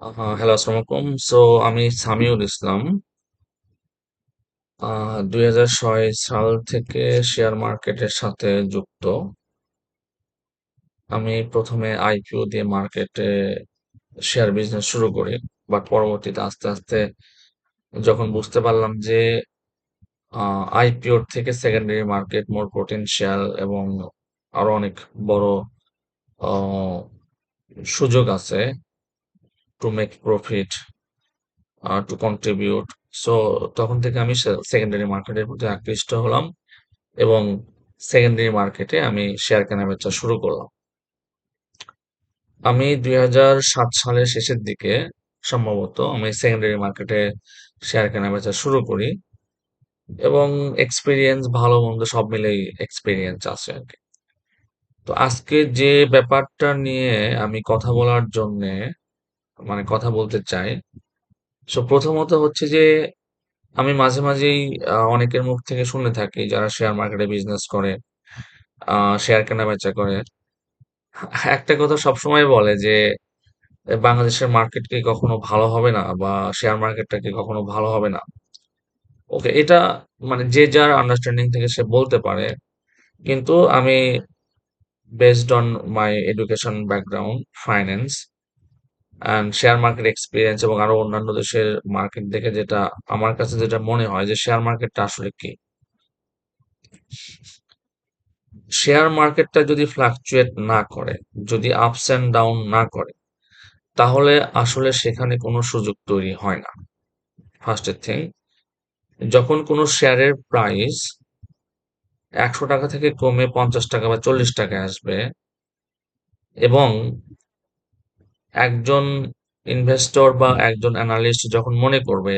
Hello আসসালামু আলাইকুম so আমি সামিউল ইসলাম। দুই হাজার ছয় সাল থেকে শেয়ার মার্কেটের সাথে যুক্ত। আমি প্রথমে আইপিও দিয়ে মার্কেটে শেয়ার বিজনেস শুরু করি, বাট পরবর্তীতে আস্তে আস্তে যখন বুঝতে পারলাম যে আইপিওর থেকে সেকেন্ডারি মার্কেট মোর পোটেনশিয়াল এবং আরও অনেক বড় সুযোগ আছে to make profit to contribute so তখন থেকে আমি সেকেন্ডারি মার্কেটের প্রতি আকৃষ্ট হলাম এবং সেকেন্ডারি মার্কেটে আমি শেয়ার কেনাবেচা শুরু করলাম। আমি দুই হাজার সাত সালের শেষের দিকে সম্ভবত আমি সেকেন্ডারি মার্কেটে শেয়ার কেনাবেচা শুরু করি এবং এক্সপিরিয়েন্স ভালো মন্দ সব মিলেই এক্সপিরিয়েন্স আছে আর কি। তো আজকে যে ব্যাপারটা নিয়ে আমি কথা বলার জন্যে মানে কথা বলতে চাই সো প্রথমত হচ্ছে যে আমি মাঝে মাঝেই আহ, অনেকের মুখ থেকে শুনে থাকি যারা শেয়ার মার্কেটে বিজনেস করে আহ শেয়ার কেনা বেচা করে। একটা কথা সবসময় বলে যে বাংলাদেশের মার্কেট কি কখনো ভালো হবে না বা শেয়ার মার্কেটটা কি কখনো ভালো হবে না? ওকে এটা মানে যে যার আন্ডারস্ট্যান্ডিং থেকে সে বলতে পারে। কিন্তু আমি based on my education background finance share market experience এবং আরও অন্যান্য দেশের মার্কেট দেখে যেটা আমার কাছে যেটা মনে হয় যে শেয়ার মার্কেটটা আসলে কি? শেয়ার মার্কেটটা যদি ফ্লাকচুয়েট না করে, যদি আপস অ্যান্ড ডাউন না করে, তাহলে আসলে সেখানে কোনো সুযোগ তৈরি হয় না। ফার্স্ট থিং যখন কোনো শেয়ারের প্রাইস একশো টাকা থেকে কমে পঞ্চাশ টাকা বা চল্লিশ টাকা আসবে এবং একজন ইনভেস্টর বা একজন অ্যানালিস্ট যখন মনে করবে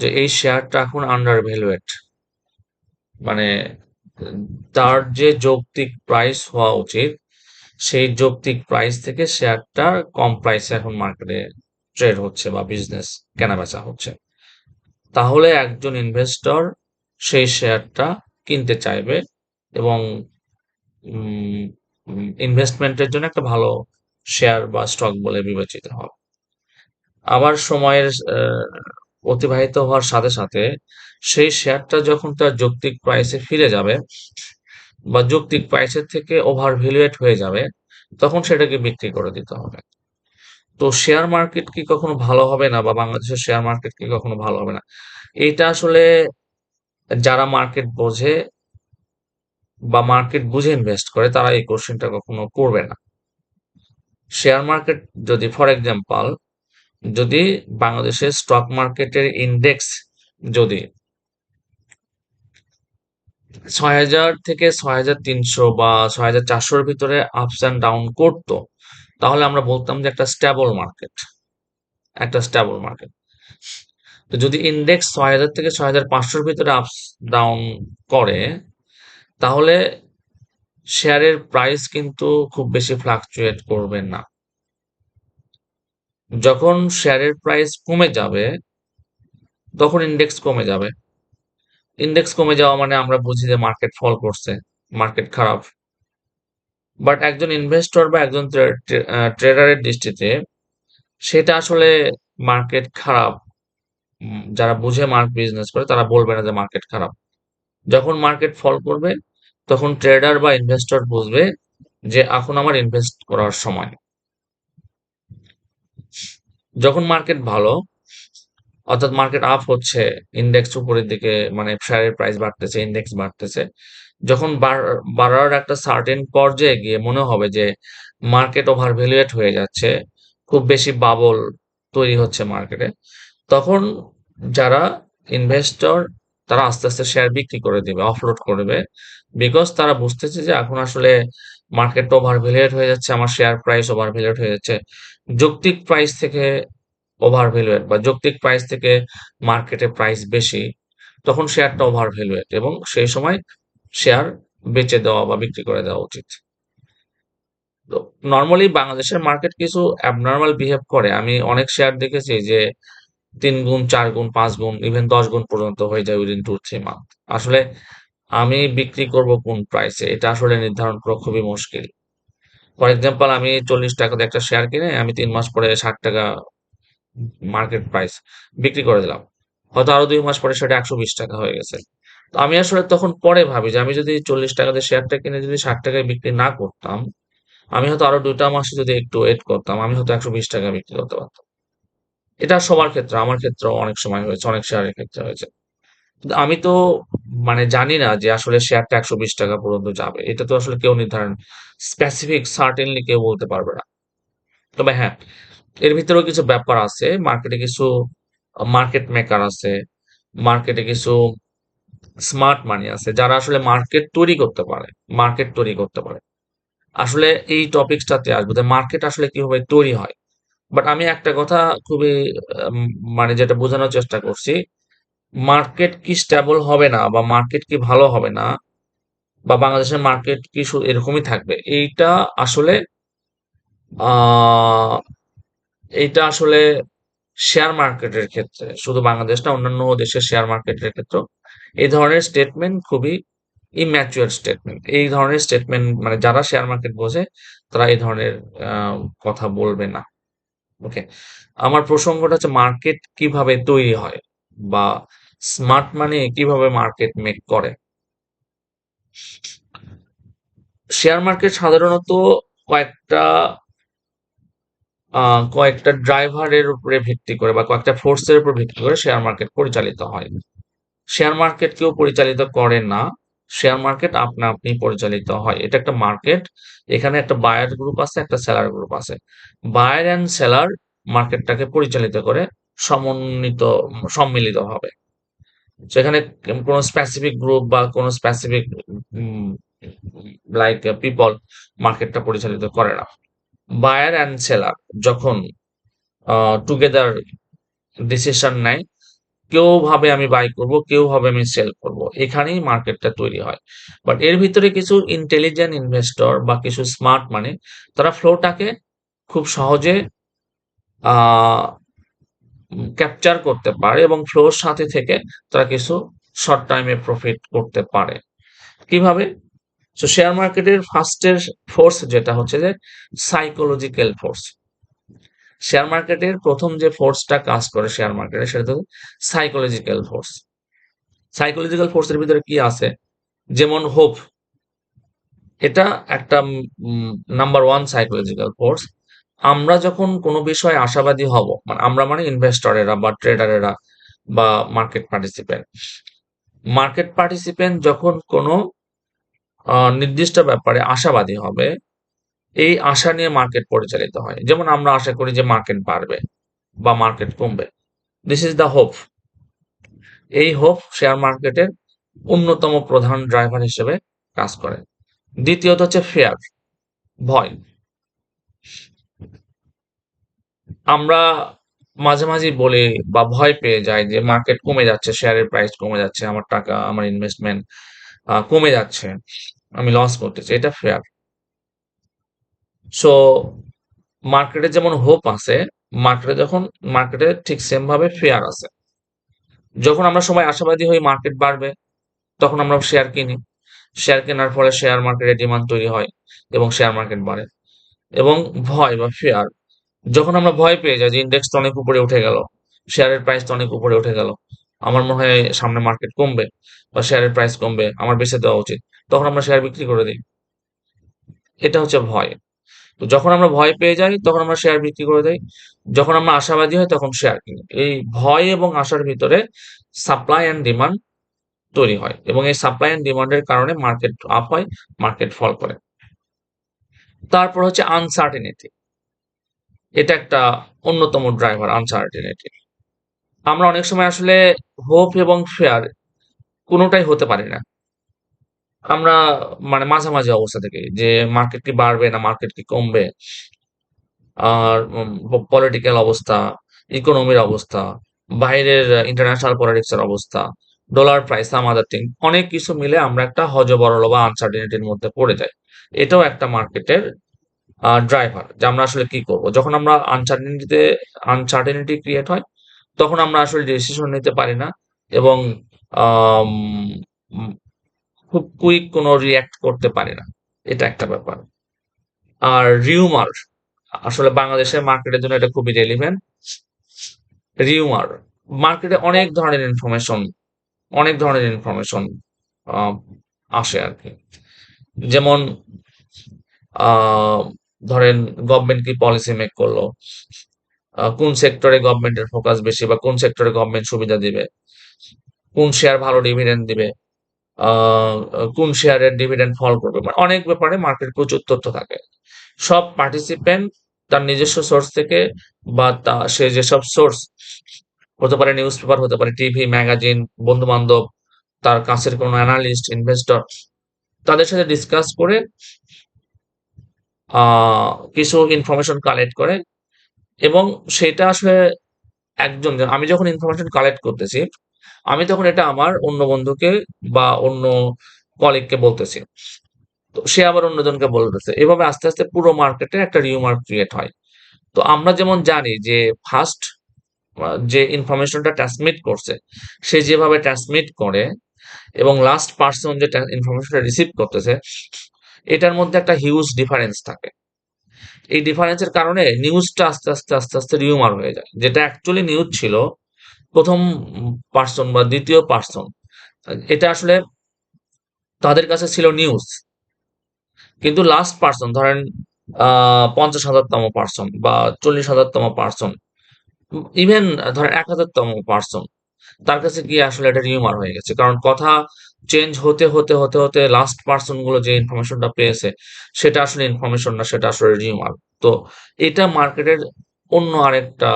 যে এই শেয়ারটা এখন আন্ডার ভ্যালুয়েট মানে তার যে যৌক্তিক প্রাইস হওয়া উচিত, সেই যৌক্তিক প্রাইস থেকে শেয়ারটা কম প্রাইসে এখন মার্কেটে ট্রেড হচ্ছে বা বিজনেস কেনাবেচা হচ্ছে। তাহলে একজন ইনভেস্টর সেই শেয়ারটা কিনতে চাইবে এবং ইনভেস্টমেন্টের জন্য একটা ভালো শেয়ার বা স্টক বলে বিবেচিত হবে আবার সময়ের অতিবাহিত হওয়ার সাথে সাথে সেই শেয়ারটা যখন তার যৌক্তিক প্রাইসে ফিরে যাবে বা যৌক্তিক প্রাইসের থেকে ওভার ভ্যালুয়েট হয়ে যাবে, তখন সেটাকে বিক্রি করে দিতে হবে। তো শেয়ার মার্কেট কি কখনো ভালো হবে না বা বাংলাদেশের শেয়ার মার্কেট কি কখনো ভালো হবে না? এটা আসলে যারা মার্কেট বোঝে বা মার্কেট বুঝে ইনভেস্ট করে, তারা এই কোশ্চেনটা কখনো করবে না। শেয়ার মার্কেট যদি, ফর এক্সাম্পল, যদি বাংলাদেশের স্টক মার্কেটের ইন্ডেক্স যদি ছয় হাজার থেকে ছয় হাজার তিনশো বা ছয় হাজার চারশোর ভিতরে আপস অ্যান্ড ডাউন করতো, তাহলে আমরা বলতাম যে একটা স্ট্যাবল মার্কেট একটা স্ট্যাবল মার্কেট তো যদি ইন্ডেক্স ছয় হাজার থেকে ছয় হাজার পাঁচশোর ভিতরে আপস ডাউন করে, তাহলে শেয়ারের প্রাইস কিন্তু খুব বেশি ফ্লাকচুয়েট করবে না। যখন শেয়ারের প্রাইস কমে যাবে, তখন ইন্ডেক্স কমে যাবে। ইন্ডেক্স কমে যাওয়া মানে আমরা বুঝি যে মার্কেট ফল করছে মার্কেট খারাপ। বাট একজন ইনভেস্টর বা একজন ট্রেডারের দৃষ্টিতে সেটা আসলে মার্কেট খারাপ। যারা বুঝে মার্ক বিজনেস করে তারা বলবে না যে মার্কেট খারাপ। যখন মার্কেট ফল করবে তখন ট্রেডার বা ইনভেস্টর বুঝবে যে এখন আমার ইনভেস্ট করার সময়। যখন মার্কেট ভালো, অর্থাৎ মার্কেট আপ হচ্ছে ইন্ডেক্স উপরের দিকে মানে শেয়ারের প্রাইস বাড়তেছে ইন্ডেক্স বাড়তেছে, যখন বাড়- বাড়ার একটা সার্টেন পর্যায়ে গিয়ে মনে হবে যে মার্কেট ওভার ভ্যালুয়েট হয়ে যাচ্ছে, খুব বেশি বাবল তৈরি হচ্ছে মার্কেটে তখন যারা ইনভেস্টর তারা আস্তে আস্তে শেয়ার বিক্রি করে দিবে অফলোড করবে বিকজ তারা বুঝতেছে যে এখন আসলে মার্কেটটা ওভার হয়ে যাচ্ছে, আমার শেয়ার প্রাইস ওভার হয়ে যাচ্ছে। যৌক্তিক প্রাইস থেকে ওভার ভ্যালুয়েট বা যৌক্তিক প্রাইস থেকে মার্কেটে প্রাইস বেশি, তখন শেয়ারটা ওভার ভ্যালুয়েট এবং সেই সময় শেয়ার বেচে দেওয়া বা বিক্রি করে দেওয়া উচিত। তো নর্মালি বাংলাদেশের মার্কেট কিছু অ্যাবনর্মাল বিহেভ করে। আমি অনেক শেয়ার দেখেছি যে তিন গুণ, চার গুণ, পাঁচ গুণ ইভেন দশ গুণ পর্যন্ত হয়ে যায় উইদিন টু থ্রি মান্থ আসলে আমি বিক্রি করব কোন প্রাইসে এটা আসলে নির্ধারণ করা খুবই মুশকিল। ফর এক্সাম্পল আমি চল্লিশ টাকাতে একটা শেয়ার কিনে আমি তিন মাস পরে ষাট টাকা মার্কেট প্রাইস বিক্রি করে দিলাম। হয়তো আরও দুই মাস পরে সেটা একশো বিশ টাকা হয়ে গেছে। তো আমি আসলে তখন পরে ভাবি যে আমি যদি চল্লিশ টাকাতে শেয়ারটা কিনে যদি ষাট টাকায় বিক্রি না করতাম, আমি হয়তো আরও দুইটা মাসে যদি একটু ওয়েট করতাম, আমি হয়তো একশো বিশ টাকা বিক্রি করতে পারতাম। এটা সবার ক্ষেত্রে, আমার ক্ষেত্রেও অনেক সময় হয়েছে, অনেক শেয়ারের ক্ষেত্রে হয়েছে। আমি তো মানে জানি না যে আসলে শেয়ারটা একশো বিশ টাকা পর্যন্ত যাবে। এটা তো আসলে কেউ নির্ধারণ স্পেসিফিক সার্টেনলি কেউ বলতে পারবে না। তবে হ্যাঁ এর ভিতরেও কিছু ব্যাপার আছে। মার্কেটে কিছু মার্কেট মেকার আছে মার্কেটে কিছু স্মার্ট মানি আছে, যারা আসলে মার্কেট তৈরি করতে পারে মার্কেট তৈরি করতে পারে। আসলে এই টপিকসটাতে আসব যে মার্কেট আসলে কীভাবে তৈরি হয়। বাট আমি একটা কথা খুবই মানে যেটা বোঝানোর চেষ্টা করছি মার্কেট কি স্টেবল হবে না বা মার্কেট কি ভালো হবে না বা বাংলাদেশের মার্কেট কি এরকমই থাকবে এইটা আসলে আহ এইটা আসলে শেয়ার মার্কেটের ক্ষেত্রে শুধু বাংলাদেশ না অন্যান্য দেশের শেয়ার মার্কেটের ক্ষেত্রে এই ধরনের স্টেটমেন্ট খুবই ইম্যাচুয়ার স্টেটমেন্ট এই ধরনের স্টেটমেন্ট মানে যারা শেয়ার মার্কেট বোঝে তারা এই ধরনের আহ, কথা বলবে না। ওকে আমার প্রসঙ্গটা হচ্ছে মার্কেট কীভাবে তৈরি হয় বা স্মার্ট মানি কীভাবে মার্কেট মেক করে? শেয়ার মার্কেট সাধারণত কয়েকটা কয়েকটা ড্রাইভারের উপরে ভিত্তি করে বা কয়েকটা ফোর্সের উপর ভিত্তি করে শেয়ার মার্কেট পরিচালিত হয়। শেয়ার মার্কেট কেউ পরিচালিত করে না। শেয়ার মার্কেট আপনা আপনি পরিচালিত হয়। এটা একটা মার্কেট, এখানে একটা বায়ার গ্রুপ আছে, একটা সেলার গ্রুপ আছে। বায়ার অ্যান্ড সেলার মার্কেটটাকে পরিচালিত করে সমন্বিত, সম্মিলিত হবে। সেখানে কোনো স্পেসিফিক গ্রুপ বা কোনো স্পেসিফিক লাইক পিপল মার্কেটটা পরিচালিত করে না। বায়ার অ্যান্ড সেলার যখন টুগেদার ডিসিশন নেয় কেউ ভাবে আমি বাই করব কেউ ভাবে আমি সেল করব। এখানেই মার্কেটটা তৈরি হয়। বাট এর ভিতরে কিছু ইন্টেলিজেন্ট ইনভেস্টর বা কিছু স্মার্ট মানে তারা ফ্লোটাকে খুব সহজে ক্যাপচার করতে পারে এবং ফ্লোর সাথে থেকে তারা কিছু শর্ট টাইমে প্রফিট করতে পারে। কীভাবে? তো শেয়ার মার্কেটের ফার্স্টের ফোর্স যেটা হচ্ছে যে সাইকোলজিক্যাল ফোর্স শেয়ার মার্কেটের প্রথম যে ফোর্সটা কাজ করে শেয়ার মার্কেটে, সেটা হচ্ছে সাইকোলজিক্যাল ফোর্স সাইকোলজিক্যাল ফোর্সের ভিতরে কি আছে? যেমন হোপ এটা একটা নাম্বার ওয়ান সাইকোলজিক্যাল ফোর্স আমরা যখন কোনো বিষয়ে আশাবাদী হব মানে আমরা মানে ইনভেস্টরেরা বা ট্রেডারেরা বা মার্কেট পার্টিসিপেন্ট মার্কেট পার্টিসিপেন্ট যখন কোনো নির্দিষ্ট ব্যাপারে আশাবাদী হবে এই আশা নিয়ে মার্কেট পরিচালিত হয়। যেমন আমরা আশা করি যে মার্কেট বাড়বে বা মার্কেট কমবে। দিস ইজ দ্য হোপ এই হোপ শেয়ার মার্কেটের অন্যতম প্রধান ড্রাইভার হিসেবে কাজ করে। দ্বিতীয়ত হচ্ছে ফেয়ার ভয়। আমরা মাঝে মাঝে বলি বা ভয় পেয়ে যাই যে মার্কেট কমে যাচ্ছে শেয়ারের প্রাইস কমে যাচ্ছে, আমার টাকা, আমার ইনভেস্টমেন্ট কমে যাচ্ছে, আমি লস করতেছি এটা ফেয়ার সো মার্কেটে যেমন হোপ আছে মার্কেটে যখন মার্কেটে ঠিক সেম ভাবে ফেয়ার আছে। যখন আমরা সবাই আশাবাদী হই মার্কেট বাড়বে, তখন আমরা শেয়ার কিনি। শেয়ার কেনার ফলে শেয়ার মার্কেটে ডিমান্ড তৈরি হয় এবং শেয়ার মার্কেট বাড়ে। এবং ভয় বা ফেয়ার যখন আমরা ভয় পেয়ে যাই যে ইন্ডেক্স তো অনেক উপরে উঠে গেল শেয়ারের প্রাইস তো অনেক উপরে উঠে গেল, আমার মনে হয় সামনে মার্কেট কমবে বা শেয়ারের প্রাইস কমবে, আমার বেঁচে দেওয়া উচিত, তখন আমরা শেয়ার বিক্রি করে দিই। এটা হচ্ছে ভয়। তো যখন আমরা ভয় পেয়ে যাই, তখন আমরা শেয়ার বিক্রি করে দেই। যখন আমরা আশাবাদী হই, তখন শেয়ার কিনি। এই ভয় এবং আশার ভিতরে সাপ্লাই অ্যান্ড ডিমান্ড তৈরি হয় এবং এই সাপ্লাই অ্যান্ড ডিমান্ডের কারণে মার্কেট আপ হয় মার্কেট ফল করে। তারপর হচ্ছে আনসার্টেনিটি এটা একটা অন্যতম ড্রাইভার আনসার্টেনিটি আমরা অনেক সময় আসলে হোপ এবং ফেয়ার কোনোটাই হতে পারি না। আমরা মানে মাঝামাঝি অবস্থা থেকে যে মার্কেট কি বাড়বে না মার্কেট কি কমবে? আর পলিটিক্যাল অবস্থা ইকোনমির অবস্থা, বাইরের ইন্টারন্যাশনাল পলিটিক্সের অবস্থা dollar price some other thing অনেক কিছু মিলে আমরা একটা হজবরল বা আনসার্টেনিটির মধ্যে পড়ে যাই। এটাও একটা মার্কেটের ড্রাইভার যে আমরা আসলে কি করব? যখন আমরা আনসার্টেনিটিতে আনসার্টেনিটি ক্রিয়েট হয়, তখন আমরা আসলে ডিসিশন নিতে পারি না এবং খুব কুইক কোনো রিয়্যাক্ট করতে পারি না। এটা একটা ব্যাপার। আর রিউমার আসলে বাংলাদেশের মার্কেটের জন্য এটা খুবই রেলিভেন্ট রিউমার মার্কেটে অনেক ধরনের ইনফরমেশন অনেক ধরনের ইনফরমেশন আসে আর কি। যেমন ধরেন গভর্নমেন্ট কি পলিসি মেক করল? কোন সেক্টরে গভর্নমেন্টের ফোকাস বেশি বা কোন সেক্টরে গভর্নমেন্ট সুবিধা দিবে? কোন শেয়ার ভালো ডিভিডেন্ড দিবে? কোন শেয়ারের ডিভিডেন্ড ফল করবে? মানে অনেক ব্যাপারে মার্কেট প্রচুর তথ্য থাকে। সব পার্টিসিপেন্ট তার নিজস্ব সোর্স থেকে বা তা, সে যেসব সোর্স হতে পারে নিউজ পেপার হতে পারে টিভি ম্যাগাজিন বন্ধু বান্ধব তার কাছের কোনো অ্যানালিস্ট ইনভেস্টর তাদের সাথে ডিসকাস করে কিছু ইনফরমেশন কালেক্ট করে এবং সেটা আসলে একজন আমি যখন ইনফরমেশন কালেক্ট করতেছি আমি তখন এটা আমার অন্য বন্ধুকে বা অন্য কলিগকে বলতেছি। তো সে আবার অন্যজনকে বলতেছে। এভাবে আস্তে আস্তে পুরো মার্কেটে একটা রিউমার ক্রিয়েট হয়। তো আমরা যেমন জানি যে ফার্স্ট যে ইনফরমেশনটা ট্রান্সমিট করছে, সে যেভাবে ট্রান্সমিট করে এবং লাস্ট পার্সন যে ইনফরমেশনটা রিসিভ করতেছে, এটার মধ্যে একটা হিউজ ডিফারেন্স থাকে। এই ডিফারেন্সের কারণে নিউজটা আস্তে আস্তে আস্তে আস্তে রিউমার হয়ে যায়। যেটা অ্যাকচুয়ালি নিউজ ছিল প্রথম পার্সন বা দ্বিতীয় পার্সন এটা আসলে তাদের কাছে ছিল নিউজ কিন্তু লাস্ট পার্সন ধরেন পঞ্চাশ হাজারতম পার্সন বা চল্লিশ হাজারতম পার্সন ইভেন ধরেন, এক হাজারতম পার্সন তার কাছে গিয়ে আসলে এটা রিউমার হয়ে গেছে। কারণ কথা চেঞ্জ হতে হতে হতে হতে লাস্ট পার্সনগুলো যে ইনফরমেশনটা পেয়েছে, সেটা আসলে ইনফরমেশন না, সেটা আসলে রিউমার তো এটা মার্কেটের অন্য আরেকটা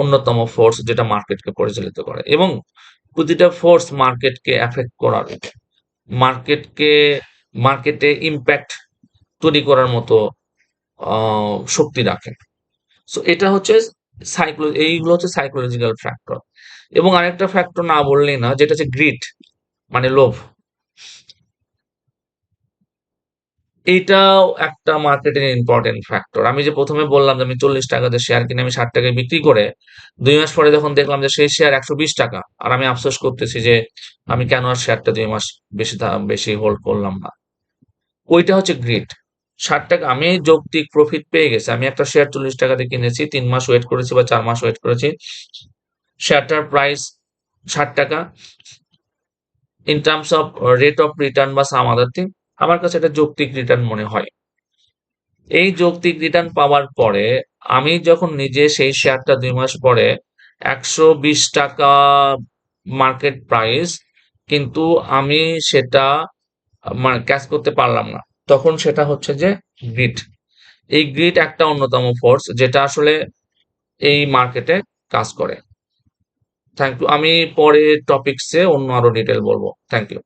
অন্যতম ফোর্স যেটা মার্কেটকে পরিচালিত করে। এবং প্রতিটা ফোর্স মার্কেটকে এফেক্ট করার মার্কেটকে, মার্কেটে ইম্প্যাক্ট তৈরি করার মতো শক্তি রাখে। সো এটা হচ্ছে সাইকোলজি এইগুলো হচ্ছে সাইকোলজিক্যাল ফ্যাক্টর এবং আরেকটা ফ্যাক্টর না বললেই না, যেটা হচ্ছে গ্রিড মানে লোভ। এইটাও একটা মার্কেটের ইম্পর্টেন্ট ফ্যাক্টর আমি যে প্রথমে বললাম যে আমি চল্লিশ টাকাতে শেয়ার কিনে আমি ষাট টাকায় বিক্রি করে দুই মাস পরে যখন দেখলাম যে সেই শেয়ার একশো বিশ টাকা, আর আমি আফসোস করতেছি যে আমি কেন আর শেয়ারটা দুই মাস বেশি বেশি হোল্ড করলাম না। ওইটা হচ্ছে গ্রিড ষাট টাকা আমি যৌক্তিক প্রফিট পেয়ে গেছি। আমি একটা শেয়ার চল্লিশ টাকাতে কিনেছি, তিন মাস ওয়েট করেছি বা চার মাস ওয়েট করেছি। শেয়ারটার প্রাইস ষাট টাকা। In terms of rate of return বা সাম আদার থিং আমার কাছে এটা যৌক্তিক রিটার্ন মনে হয়। এই যৌক্তিক রিটার্ন পাওয়ার পরে আমি যখন নিজে সেই শেয়ারটা দুই মাস পরে একশো বিশ টাকা মার্কেট প্রাইস কিন্তু আমি সেটা মানে ক্যাচ করতে পারলাম না। তখন সেটা হচ্ছে যে গ্রিড এই গ্রিড একটা অন্যতম ফোর্স যেটা আসলে এই মার্কেটে কাজ করে। থ্যাংক ইউ আমি পরে টপিকসে অন্য আরও ডিটেল বলব। Thank you